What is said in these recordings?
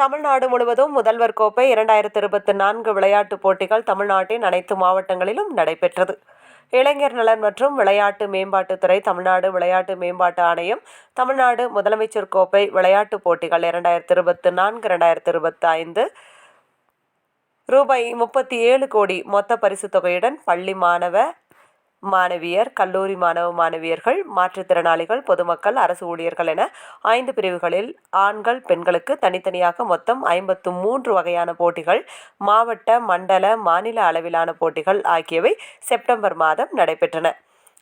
தமிழ்நாடு முழுவதும் முதல்வர் கோப்பை இரண்டாயிரத்து இருபத்தி நான்கு விளையாட்டுப் போட்டிகள் தமிழ்நாட்டின் அனைத்து மாவட்டங்களிலும் நடைபெற்றது. இளைஞர் நலன் மற்றும் விளையாட்டு மேம்பாட்டுத்துறை தமிழ்நாடு விளையாட்டு மேம்பாட்டு ஆணையம் தமிழ்நாடு முதலமைச்சர் கோப்பை விளையாட்டுப் போட்டிகள் இரண்டாயிரத்து இருபத்தி நான்கு இரண்டாயிரத்தி இருபத்தி ஐந்து ரூபாய் முப்பத்தி ஏழு கோடி மொத்த பரிசு தொகையுடன் பள்ளி மாணவ மாணவியர் கல்லூரி மாணவ மாணவியர்கள் மாற்றுத்திறனாளிகள் பொதுமக்கள் அரசு ஊழியர்கள் என ஐந்து பிரிவுகளில் ஆண்கள் பெண்களுக்கு தனித்தனியாக மொத்தம் ஐம்பத்து மூன்று வகையான போட்டிகள் மாவட்ட மண்டல மாநில அளவிலான போட்டிகள் ஆகியவை செப்டம்பர் மாதம் நடைபெற்றன.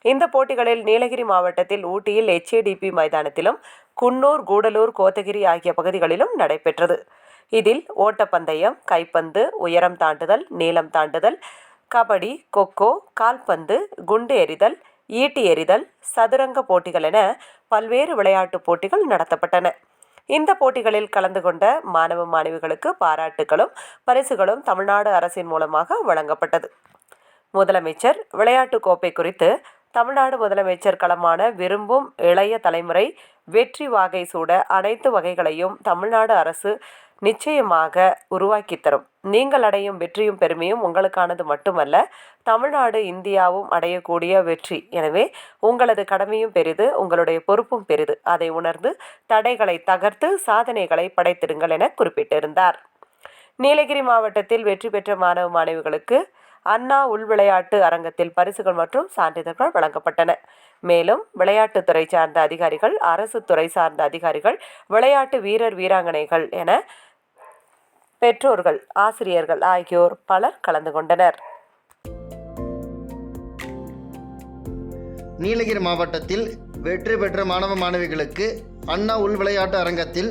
இந்த போட்டிகளில் நீலகிரி மாவட்டத்தில் ஊட்டியில் எச்ஏடிபி மைதானத்திலும் குன்னூர் கூடலூர் கோத்தகிரி ஆகிய பகுதிகளிலும் நடைபெற்றது. இதில் ஓட்டப்பந்தயம் கைப்பந்து உயரம் தாண்டுதல் நீளம் தாண்டுதல் கபடி கொக்கோ கால்பந்து குண்டு எறிதல் ஈட்டி எறிதல் சதுரங்க போட்டிகள் என பல்வேறு விளையாட்டுப் போட்டிகள் நடத்தப்பட்டன. இந்த போட்டிகளில் கலந்து கொண்ட மாணவ மாணவிகளுக்கு பாராட்டுகளும் பரிசுகளும் தமிழ்நாடு அரசின் மூலமாக வழங்கப்பட்டது. முதலமைச்சர் விளையாட்டுக் கோப்பை குறித்து தமிழ்நாடு முதலமைச்சர் களமான விரும்பும் இளைய தலைமுறை வெற்றி வாகை சூட அனைத்து வகைகளையும் தமிழ்நாடு அரசு நிச்சயமாக உருவாக்கி தரும். நீங்கள் அடையும் வெற்றியும் பெருமையும் உங்களுக்கானது மட்டுமல்ல தமிழ்நாடு இந்தியாவும் அடையக்கூடிய வெற்றி. எனவே உங்களது கடமையும் பெரிது உங்களுடைய பொறுப்பும் பெரிது. அதை உணர்ந்து தடைகளை தகர்த்து சாதனைகளை படைத்திடுங்கள் என குறிப்பிட்டிருந்தார். நீலகிரி மாவட்டத்தில் வெற்றி பெற்ற மாணவ மாணவிகளுக்கு அண்ணா உள் விளையாட்டு அரங்கத்தில் பரிசுகள் மற்றும் சான்றிதழ்கள் வழங்கப்பட்டன. மேலும் விளையாட்டுத்துறை சார்ந்த அதிகாரிகள் அரசு துறை சார்ந்த அதிகாரிகள் விளையாட்டு வீரர் வீராங்கனைகள் என பெற்றோர்கள் ஆசிரியர்கள் ஆகியோர் பலர் கலந்து கொண்டனர். நீலகிரி மாவட்டத்தில் வெற்றி பெற்ற மாணவ மாணவிகளுக்கு அண்ணா உள் விளையாட்டு அரங்கத்தில்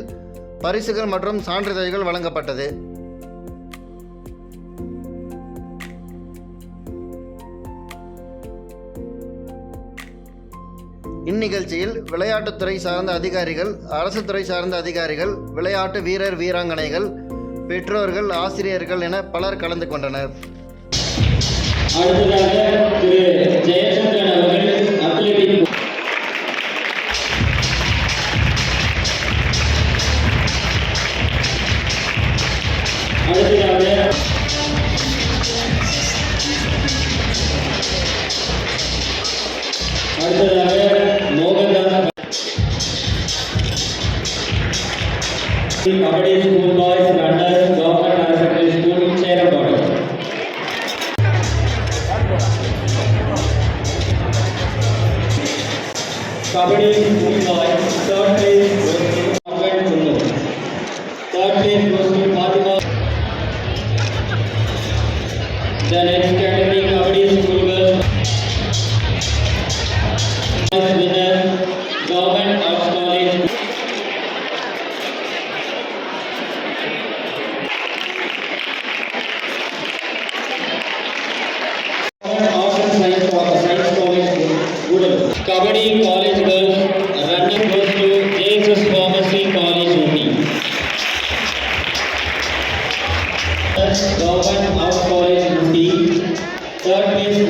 பரிசுகள் மற்றும் சான்றிதழ்கள் வழங்கப்பட்டது. இந்நிகழ்ச்சியில் விளையாட்டுத்துறை சார்ந்த அதிகாரிகள் அரசு துறை சார்ந்த அதிகாரிகள் விளையாட்டு வீரர் வீராங்கனைகள் பெற்றோர்கள் ஆசிரியர்கள் என பலர் கலந்து கொண்டனர். Kabaddi School Boys, third place kabaddi college girls runner goes to JSS pharmacy college Ooty government out college Ooty third place